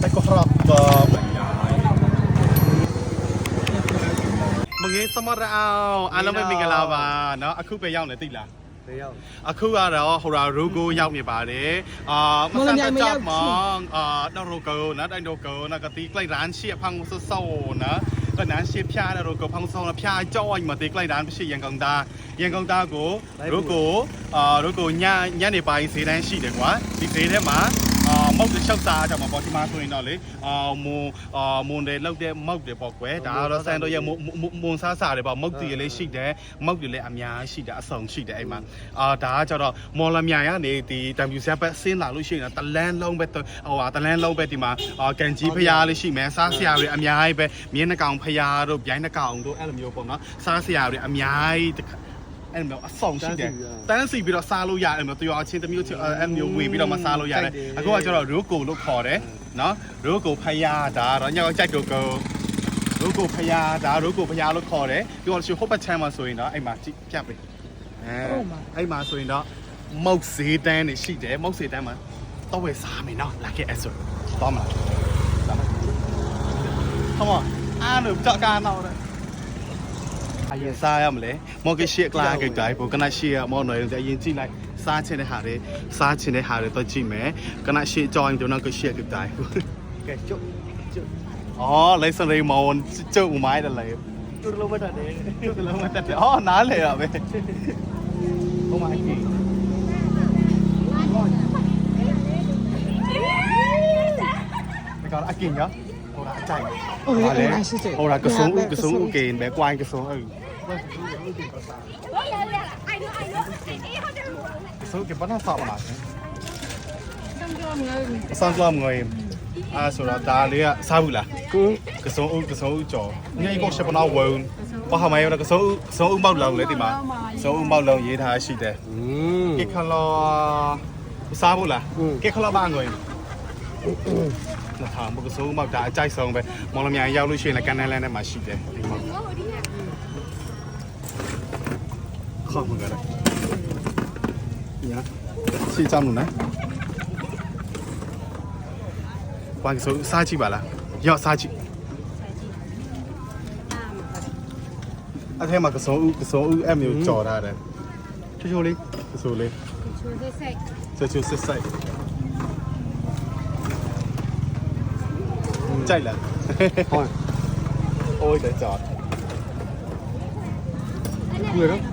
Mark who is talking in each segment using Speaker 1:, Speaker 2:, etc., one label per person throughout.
Speaker 1: แต่ก็ครับก็မငယ်စမရအောင်အားလုံးပဲမင်္ဂလာပါเนาะအခုပဲရောက်နေသိလား
Speaker 2: 没有。
Speaker 1: အခုကတော့ဟိုရာရိုကိုရောက်နေပါတယ်အာမဆန်တကြောက်မောင်အာတော့ရိုကိုနော်တိုင်းရိုကိုနော်ကတိကလိုက်ရန်ရှေ့ဖန်ဆဆောနော်ก็นั้นเชียพยาแล้วเราก็พังซองแล้วพยาจ้อยมาตีใกล้ร้านไม่ใช่ยังกองตายังกองตากูรูกูอ่ารูกูญาญาในไปเสียแรงရှိတယ်ကွာဒီเสียထဲမှာအာ မောက်တဲ့လျှောက်စားကြမှာပေါ့ဒီမှာဆိုရင်တော့လေအာမွန်အာမွန်တယ်လောက်တဲ့မောက်တယ်ပေါ့ကွယ်ဒါကတော့ဆန်တော့ရဲ့မွန်စားစားတယ်ပေါ့မောက်တီလေးရှိတယ်မောက်တွေလည်းအများရှိတယ်အစုံရှိတယ်အဲ့မှာအာဒါကကျတော့မော်လမြိုင်ကနေဒီ WC ဘက်ဆင်းလာလို့ရှိရင်တလန်းလုံးပဲဟိုဟာတလန်းလုံးပဲဒီမှာအာကန်ကြီးဖျားလေးရှိမယ်စားစရာတွေအများကြီးပဲမြင်းနှကောင်ဖျားတို့ဗျိုင်းနှကောင်တို့အဲ့လိုမျိုးပေါ့နော်စားစရာတွေအများကြီး အဲ့လိုမျိုးအဆောင်ရှိတယ်တန်းစီပြီးတော့စားလို့ရတယ်မျိုးတရောအချင်းတစ်မျိုးချင်းအဲ့မျိုးဝင်ပြီးတော့မစားလို့ရတယ်အခုကကျတော့ရိုးကိုလို့ခေါ်တယ်နော်ရိုးကိုဖျားဒါတော့ညောင်ကြိုက်တို့ကိုရိုးကိုဖျားဒါရိုးကိုဖျားလို့ခေါ်တယ်ပြီးတော့ရှိဟိုဘက်ချမ်းမှာဆိုရင်တော့အဲ့မှာကြည့်ပြပေးအဲအဲ့မှာဆိုရင်တော့မုတ်ဈေးတန်းနေရှိတယ်မုတ်ဈေးတန်းမှာတော့ဝယ်စားမယ်နော်လာခဲ့အဲ့ဆိုတော့မလားလာမယ် Come on အားလို့ကြောက်ကားနောက်တယ် အရင်စားရမလဲမော်ကရှေ့ကလာကြိုက်တိုင်းပိုကနရှေ့မော်နော်ရင်အရင်ကြည့်လိုက်စားချင်တဲ့ဟာတွေစားချင်တဲ့ဟာတွေတော့ကြည့်မယ်ကနရှေ့ကြောင်းကျွန်တော်ကရှေ့ကြိုက်တိုင်း
Speaker 2: ကဲကျုပ်ကျုပ်
Speaker 1: အော်လေးစရိမော်ကျုပ်မိုင်းတယ်လေ
Speaker 2: ကျုပ်လုံးမတ
Speaker 1: က်တယ်ကျုပ်လုံးမတက်တယ်အော်နားလေရပဲဟုတ်ပါပြီကအကင်ရဟိုလာအကြိုက်ဟိုလာကဆုံကဆုံဥကင်ပဲကွိုင်းက
Speaker 3: ဆုံအဲ့ ဆို
Speaker 1: ကေဘာနာစာမလားအဆောင်ကြောင်ငွေအာဆိုတော့ဒါလေးကစားဘူးလားကိုကစုံအုပ်ကစုံအုပ်ကြော်ငွေကောရှပနာဝုံဘာဟမယောကစုံကစုံအုပ်မောက်လောင်လေဒီမှာစုံအုပ်မောက်လောင်ရေးထားရှိတယ်ကေခလောစားဘူးလားကေခလောဘာငွေလာထားဘူးကစုံမောက်ဒါအကြိုက်ဆုံးပဲမော်လမြိုင်ရောက်လို့ရှိရင်လည်းကန်နယ်လန်းထဲမှာရှိတယ်ဒီမှာ ခေါက်ဝင်ကြတယ်ညာစီချမ်းလို့နော်ဝမ်ဆိုစားကြည့်ပါလားရော့စားကြည့်အထဲမှာကစုံဥကစုံဥအဲ့မျိုးကြော်ထားတယ်ချိုချိုလေးကစုံလေး
Speaker 3: ချိုချို
Speaker 1: ဆိုင်ချိုချိုစစ်ဆိုင်ကြိုက်လားဟုတ်
Speaker 2: โอ้
Speaker 1: ยจ๋าเบื่
Speaker 2: อเนาะ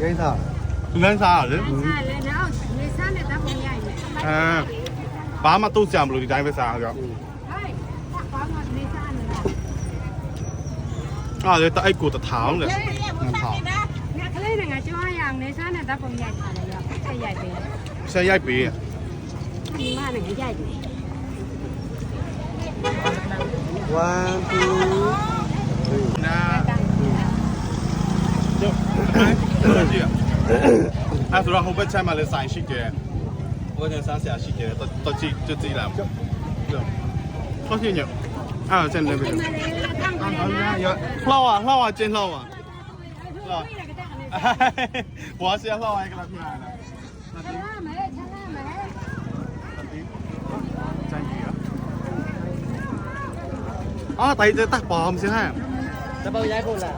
Speaker 2: 颜啥？
Speaker 1: လန်းစားရတယ်
Speaker 3: 菜了，然后你上来他不愿意。
Speaker 1: အာဘာမှတုတ်ကြမလို့ဒီတိုင်းပဲစားကြ
Speaker 3: 哎，他光我没上来。
Speaker 1: အဲ့ဒါတအိုက်ကိုတထောင်လေ
Speaker 3: 那可能那个就样，你上来他不愿意了，这也对。
Speaker 1: ဆက်ရိုက်ပေး
Speaker 3: 你妈那个也对。
Speaker 2: One two three。
Speaker 1: နာကျုပ် 1 2 3နာတော့အဲ့ကြည့်အဲ့ဆိုတော့ဟိုဘက်ချမ်းမှာလည်းဆိုင်ရှိတယ်ဟိုကစားဆရာရှိတယ်တော့တော့ကြည့်ကြည့်လာတော့ကြည့်ညအဲ့ကျန်နေပြီလှောက်อ่ะလှောက်อ่ะကျင်းလှောက်อ่ะ
Speaker 3: လှောက်
Speaker 1: ဘွားဆရာလှောက်อ่ะကလာပြန်လာ ó tay chơi tắc bòm xíu ha. Ta bao giá cô là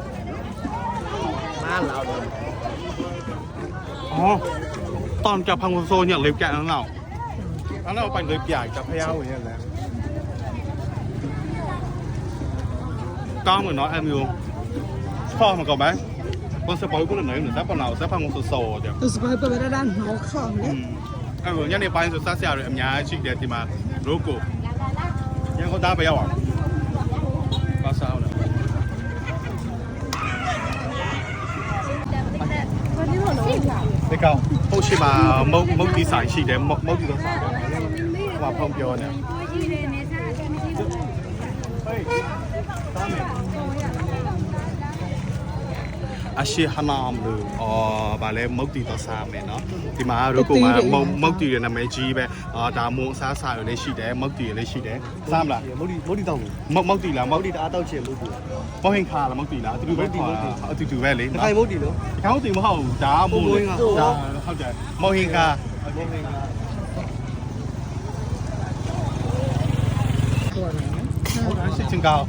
Speaker 1: ba lão rồi. Ó tòn chập hàng xô nhận liệp cạn nó nào. Nó nào bánh liệp giải chập heo rồi nha là con người nói em yêu. Pho mà cậu bé. Con sẽ bói cũng được nấy nữa sắp vào nào sắp hàng một sổ chứ. Tôi sẽ bói bởi
Speaker 4: vì đang nấu khổng đấy ừ. em vừa nhắc
Speaker 1: đến
Speaker 4: bánh
Speaker 1: rồi sát xèo rồi em nhá chị đẹp thì mà. Rốt cổ nhưng con ta phải không ạ ဒီကောင်ဟုတ်ရှိမှာမုတ်မုတ်ဒီဆိုင်ရှိတယ်မုတ်မုတ်ဒီတော့ဆိုင်ဟိုဖုံပြောနေ အရှိဟနာမ်လို့အော်ဗာလဲမုတ်တီတော့စားမယ်နော်ဒီမှာရိုကိုမှာမုတ်မုတ်တီရဲ့နာမည်ကြီးပဲအာဒါမုံအစားအစာတွေလည်းရှိတယ်မုတ်တီတွေလည်းရှိတယ်စားမလား
Speaker 2: မုတ်ဒီမုတ်ဒီတောင်း
Speaker 1: မုတ်မုတ်တီလားမု
Speaker 2: မု
Speaker 1: တ်
Speaker 2: တ်ဒီတအားတောက်ချင်မုတ်ဒီ
Speaker 1: ဘောဟင်ခါလားမုတ်တီလားအတူတူပဲခေါ်တာအတူတူပဲလေ
Speaker 2: ခို
Speaker 1: နော်
Speaker 2: င်မုတ်ဒီနော်
Speaker 1: ခေါင်းတီမဟုတ်ဘူးဒါမုံလေဒါဟုတ်တယ်မုတ်ဟင်ခါ
Speaker 2: မုတ်ဟင်က
Speaker 1: ဒါရှိချင်းကော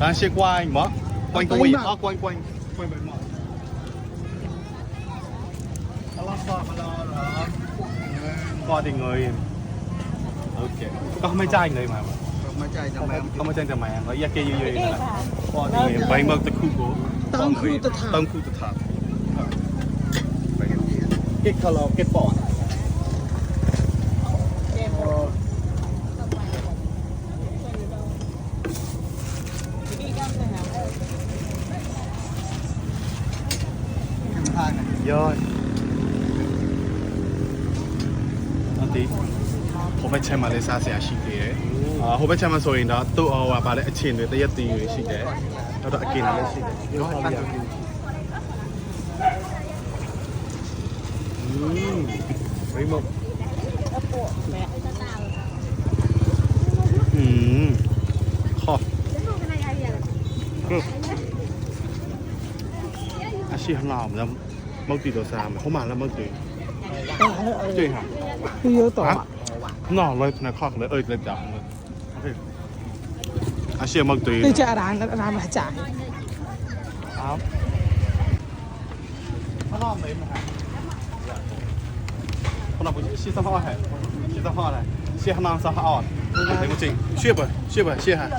Speaker 1: ဒါရှိကွိုင်းမကွိုင်းကွိုင်းအော် พ่อมารอเหรอพ่อิงเงยโอเคก็ไม่จ่ายเลยมา
Speaker 2: Kamacay จะ
Speaker 1: มาก็ไม่แจ้งจะมาเขาอยากเกยเยอะๆนั่นแอิงเงยไปเมือตะคูโบ
Speaker 4: ตั้งคู่ตะ
Speaker 1: ถาตั้งคู่ตะถา pagkatiyan. เก็ตคาร์ลเก็ตปอด
Speaker 2: Yung hana.
Speaker 1: ยอด อันนี้ผมไปเช็คมาเลเซียเสียရှိသေးတယ်အာဟိုဘက်ချက်မှာဆိုရင်တော့သူ့အော်ကဗာလဲအချင်းတွေတရက်တီတွေရှိတယ်နောက်တော့အကင်တွေလည်းရှိတယ်
Speaker 2: ဒီဟာလေး
Speaker 1: อืม
Speaker 2: ဘိမုတ်
Speaker 1: อืมขอ အရှိဟနာမလားမုတ်တီတော့စားမယ်ဟိုမှာလည်းမုတ်တီတွေ့ဟာ
Speaker 4: သူရောတော့
Speaker 1: จ对哈，你有懂吗？那来那看来，哎，来讲，อาเชียมักตีนี่จะ
Speaker 4: ร้านร้านมา
Speaker 3: จ่าย
Speaker 1: ครับข้าง
Speaker 4: นไหนมา
Speaker 1: ข้างนักเป็นชีสห่อไหชีสห่อลยเชียนางสะอ่าดเป็นจริงเชื่อป่ะเชื่อป่ะเชี่ยฮะ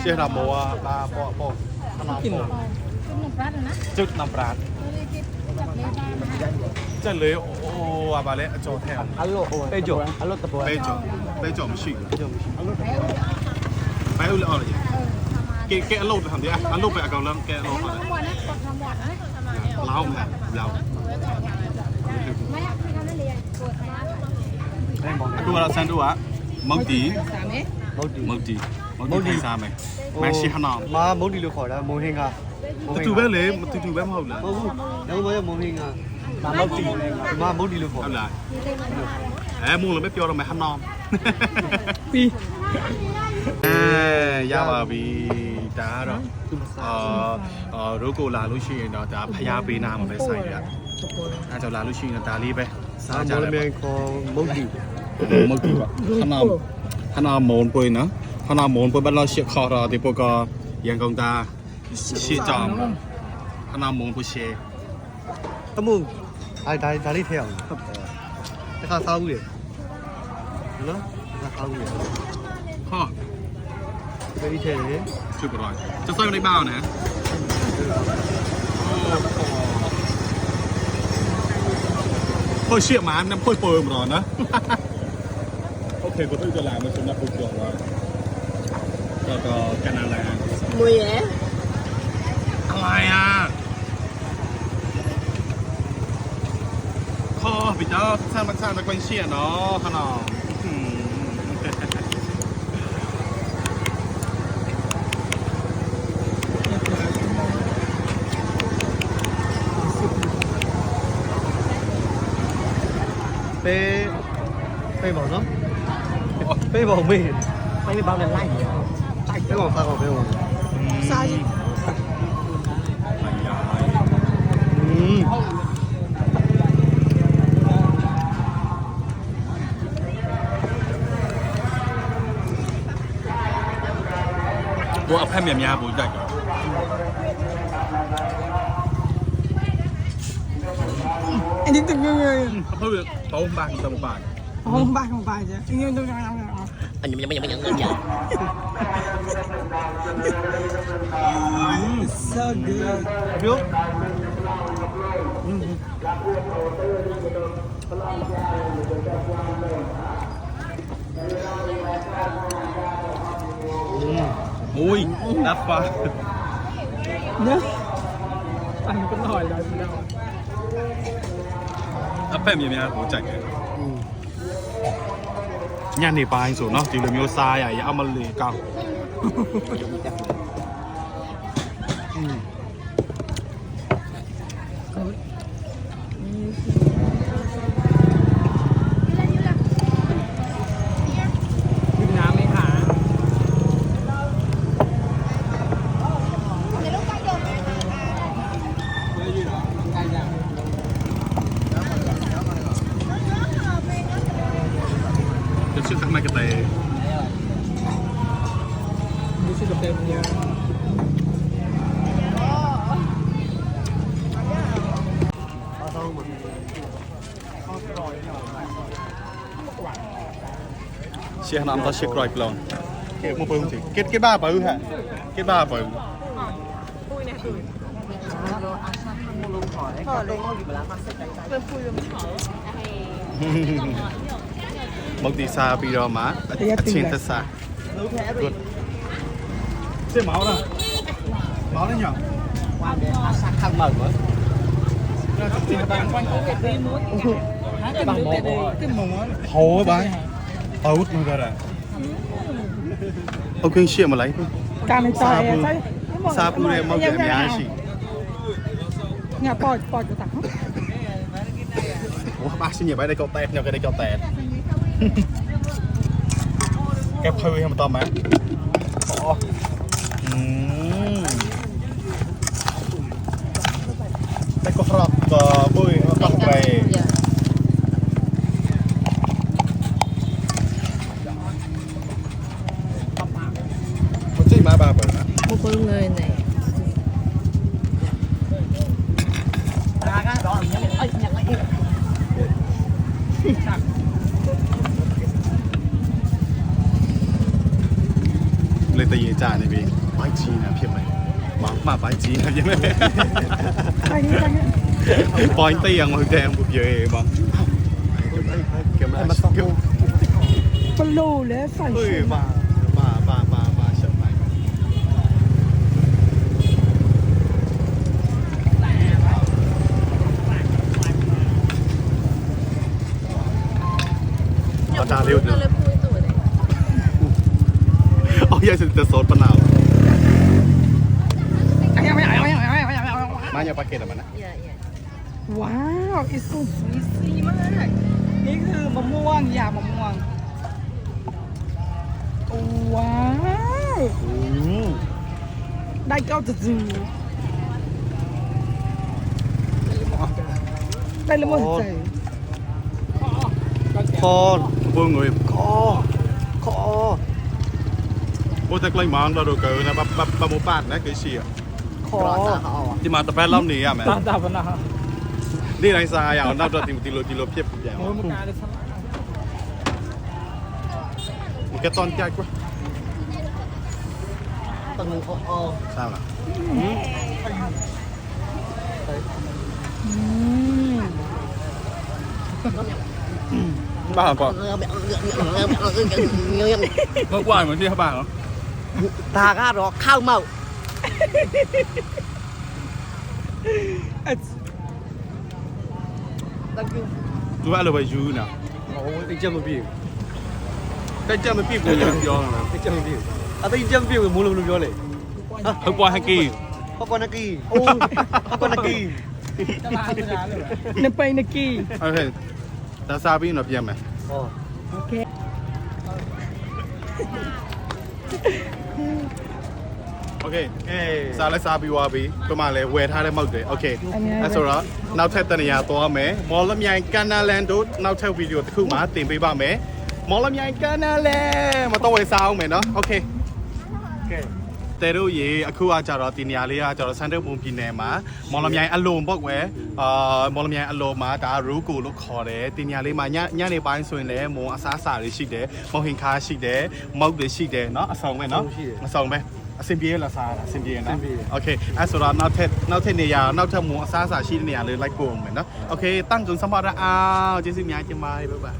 Speaker 1: เชี่ยลาบัวลาบัวบัวข้างนอจุดน้ำปลาจุดน้ำปลา ကြက်လေးဟိုဟာပါလဲအကျော်ထဲအောင်
Speaker 2: Algo o Pecho, algo te puedo. ပဲ
Speaker 1: ကြော်ပဲကြော်မရှိဘူးဘယ်လိုလဲအော်လေကဲကဲအလုပ်တမ်းတရားအလုပ်ပဲအကောင်လမ်းကဲအလုပ်ပါလေလောင်းမယ်လောင်းအခုကတော့ဆန်တို့ကမုတ်တီ
Speaker 2: မုတ်တီ
Speaker 1: မုတ်တီမုတ်တီစားမယ်မရှိဟနာ
Speaker 2: မာမုတ်တီလို့ခေါ်တာမုံဟင်းက
Speaker 1: တူတူပဲလေတူတူပဲမဟုတ်လားမ
Speaker 2: ဟုတ်ဘူး။နောက်ဘယ်မုံဟင်းက ဒါမုတ်ဒီမာမုတ်ဒီလို့ခေါ်
Speaker 1: ဟုတ်
Speaker 2: တာ
Speaker 1: လားအဲမို့လည်းမပြောတော့မယ်ဟနာ
Speaker 4: ပြီး
Speaker 1: အဲရပါပြီဒါကတော့အာအာရိုကိုလာလို့ရှိရင်တော့ဒါဖျားပေးနာမှာပဲဆိုင်ရအဲကြောင့်လာလို့ရှိရင်တော့ဒါလေးပဲ
Speaker 2: စာ
Speaker 1: စားကြ
Speaker 2: မော်လ
Speaker 1: တယ်
Speaker 2: မြန်ခေါ်မုတ်ဒီ
Speaker 1: မဟုတ်ဘူးခနာခနာမွန်ပွေးနော်ခနာမွန်ပွေးဘယ်လောက်ရှစ်ခေါ်တော့ဒီပကရန်ကုန်သားရှစ်ကြောင်ခနာမွန်ပွေးရှေ
Speaker 2: တမှု အဲဒါဒါလေးထည့်အောင်တခါစားဘူးလေနော်တခါစားဘူးလေ
Speaker 1: ဟော
Speaker 2: ဒီလေးထည့်တယ်
Speaker 1: ချစ်ပရောจะใส่ในบ้านนะพ่อเชี่ยหมาน้ำพ่อเปิมรอนะ โอเคก็ต้องจะลามาสำหรับผู้ชมว่าก็ก็กันอะไร
Speaker 4: မွေရ
Speaker 1: อะไรอ่ะ nó bị đó sang mặt sang nó quanh xe nó hả nó bê bê bỏ lắm bê bỏ mì anh đi bao lần lạnh bê sao bỏ bê bỏ sao ม
Speaker 2: ပေးပေးပါနော်ပေးပါမေးပေးပါနဲ့လိုက်ပေးပါစားကောပေးပါ
Speaker 4: စားရင်
Speaker 2: อืม
Speaker 1: บัวเอาแผ่นเมียมยาบัวใหญ่ก่อน
Speaker 4: အဲ့ဒီတမျိုးမျိုး
Speaker 1: เขาเพื่อเขาบางตรงบาง
Speaker 4: ဟောပါဟောပါကြအင်းတို့ရောင်းရောင်း
Speaker 5: anh nhầm nhầm nhầm nhầm nhầm nhầm
Speaker 4: so good
Speaker 2: ပြော
Speaker 1: โอ้ยนับปะ
Speaker 4: နော်အဲ့ဒါကတော့လာပြီ Ui,
Speaker 1: that far. Nhá. Anh cũng hỏi là gì đâu. 앞뱀이면 못자게. Ừ. nhà này bài rồi nó chỉ được miêu sai à, dạ mà lì cao. Xe Nam ta xe còi plon.
Speaker 4: Cái một bông thì kết
Speaker 2: cái ba bự hả?
Speaker 1: Kết ba bông. Một tí xa bị rồi mà. Trên tất xa. Xe máu đó. Máu đấy nhở? Qua để xa khăn quá. Rồi, chúng cái tí muối. Hả? Cái out magara. Okay, share malai. Kamu tahu ya? Sapu re mau ke miyashi. Nhà bò bò chỗ tặng. Ủa bác
Speaker 5: xin nhà bay
Speaker 4: đây cậu tẹt, nhà cái đây
Speaker 1: cậu tẹt. Kẹp hơi hay mà tầm á. Ồ. Đây có rọt bơi, có về.
Speaker 4: จ่าเ在那边
Speaker 1: 白鸡呢骗没？า嘛白鸡呢
Speaker 4: 因为，白鸡ยั
Speaker 1: งไงป้าแดงบุบเยอะบ้างเก็บมาเก็บปลูเลยใส่เฮ้ยมามามามามาเชียงใหม่อาจารย์เร็วเน
Speaker 6: อะ dia cerita
Speaker 1: soal penal. Mana pakai nama nak? Ya, ya. Wow, it's so juicy มากนี่คือมะม่วงยามะม่วง
Speaker 4: ว้า
Speaker 1: วได้เก้าจุดจูได้ละมั่งใจคอเบิ่
Speaker 4: ง
Speaker 1: เลยคอ โอ้แต่กลวยมองเราดูเกินนะปบปแบบบบมปา
Speaker 4: ดนะเกศีขอะที่
Speaker 1: มาตะแป๊ดรอบนี้อะ
Speaker 6: แม่
Speaker 4: ตามตามนะนี่ไรซาย
Speaker 1: อะ
Speaker 4: นับเราติมติโลติโล
Speaker 1: เพียบให
Speaker 2: ญ่โอ้
Speaker 1: ยมึงการเลยสมัยมันแค่
Speaker 4: ตอน
Speaker 1: แจกวะตอนนึงเขา
Speaker 4: เอาทราบละ
Speaker 1: บ้าป่ะเมื่
Speaker 2: อวานเห
Speaker 1: มื
Speaker 4: อน
Speaker 1: ที่เขาบ้าเหรอ
Speaker 5: bà ra đó khao màu.
Speaker 1: Tôi ăn là bài dư nè
Speaker 2: anh chăm một biểu
Speaker 1: anh chăm một biểu của nhà
Speaker 2: anh do nè anh chăm một biểu à tôi chăm biểu muốn làm làm do này.
Speaker 1: Hôm qua hai kỳ
Speaker 4: hôm qua hai kỳ hôm qua hai kỳ nó bay nó kỳ
Speaker 1: ok ta sao biết nó biết mày?
Speaker 2: Ok.
Speaker 4: โอเค
Speaker 1: ok
Speaker 2: အေး
Speaker 1: စားလဲစားပြီးွားပြီပြမလဲဝယ်ထားတဲ့မောက်တယ် okay အဲဆိုတော့နောက်ထပ်တနေရာသွားမယ်မော်လမြိုင်ကန်နာလန်တို့နောက်ထပ်ဗီဒီယိုတစ်ခုမှတင်ပေးပါမယ်မော်လမြိုင်ကန်နာလန်မတော့ဝယ်စားအောင်မယ်နော် okay
Speaker 2: ကဲ
Speaker 1: တဲတို့ရေအခုကကြတော့ဒီနေရာလေးကကြတော့စန်တက်ပုံပြည်နယ်မှာမော်လမြိုင်အလုံပေါ့ကွယ်အာမော်လမြိုင်အလုံမှာဒါရူကိုလို့ခေါ်တယ်ဒီနေရာလေးမှာညညနေပိုင်းဆိုရင်လည်းမုံအစားအစာတွေရှိတယ်မုံဟင်ခါရှိတယ်မုတ်တွေရှိတယ်เนาะအဆောင်ပဲเนาะအဆောင်ပဲ အဆင်ပြေလားစားတာအဆင်ပြေနော် Okay အဲဆိုတော့နောက်ထပ်နောက်ထပ်နေရာနောက်ထပ်မုံအစားအစာရှိတဲ့နေရာလေးလိုက်ပို့အောင်မယ်နော် Okay ตั้งกึ่งสมบัติอ้าวကျေးဇူးများတင်ပါတယ်ဗျာ